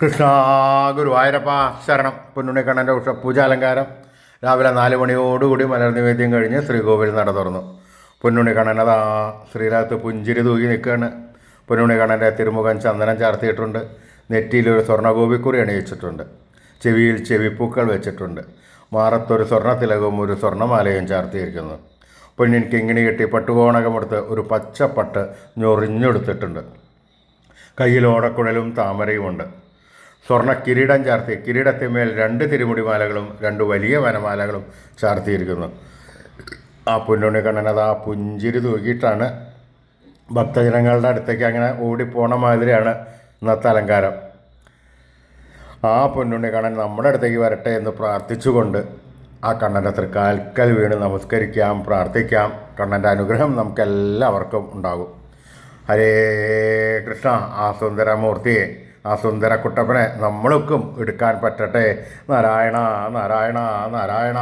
കൃഷ്ണ ഗുരുവായൂരപ്പ ശരണം. പൊന്നുണ്ണിക്കണ്ണന്റെ ഉഷ പൂജാലങ്കാരം രാവിലെ നാല് മണിയോടുകൂടി മലർ നിവേദ്യം കഴിഞ്ഞ് ശ്രീകോവിൽ നട തുറന്നു. പൊന്നുണ്ണിക്കണ്ണൻ അതാ ശ്രീരാഗത്ത് പുഞ്ചിരി തൂകി നിൽക്കുകയാണ്. പൊന്നുണ്ണിക്കണ്ണന്റെ തിരുമുഖം ചന്ദനം ചാർത്തിയിട്ടുണ്ട്. നെറ്റിയിലൊരു സ്വർണഗോപിക്കുറി അണിയിച്ചിട്ടുണ്ട്. ചെവിയിൽ ചെവിപ്പൂക്കൾ വെച്ചിട്ടുണ്ട്. മാറത്തൊരു സ്വർണ തിലകവും ഒരു സ്വർണമാലയും ചാർത്തിയിരിക്കുന്നു. പൊന്നിൻ കിങ്ങിണി കെട്ടി പട്ടുകോണകമെടുത്ത് ഒരു പച്ചപ്പട്ട് ഞൊറിഞ്ഞെടുത്തിട്ടുണ്ട്. കയ്യിൽ ഓടക്കുഴലും താമരയുമുണ്ട്. സ്വർണ കിരീടം ചാർത്തി കിരീടത്തിന്മേൽ രണ്ട് തിരുമുടിമാലകളും രണ്ട് വലിയ വനമാലകളും ചാർത്തിയിരിക്കുന്നു. ആ പൊന്നുണ്ണി കണ്ണനത് ആ പുഞ്ചിരി തൂക്കിയിട്ടാണ് ഭക്തജനങ്ങളുടെ അടുത്തേക്ക് അങ്ങനെ ഓടിപ്പോണ മാതിരിയാണ് ഇന്നത്തെ അലങ്കാരം. ആ പൊന്നുണ്ണി കണ്ണൻ നമ്മുടെ അടുത്തേക്ക് വരട്ടെ എന്ന് പ്രാർത്ഥിച്ചുകൊണ്ട് ആ കണ്ണന്റെ തൃക്കാൽക്കൽ വീണ് നമസ്കരിക്കാം പ്രാർത്ഥിക്കാം. കണ്ണന്റെ അനുഗ്രഹം നമുക്കെല്ലാവർക്കും ഉണ്ടാകും. ഹരേ കൃഷ്ണ ആ സുന്ദരമൂർത്തിയെ ആ സുന്ദര കുട്ടപ്പനെ നമ്മൾക്കും എടുക്കാൻ പറ്റട്ടെ. നാരായണ നാരായണ നാരായണ.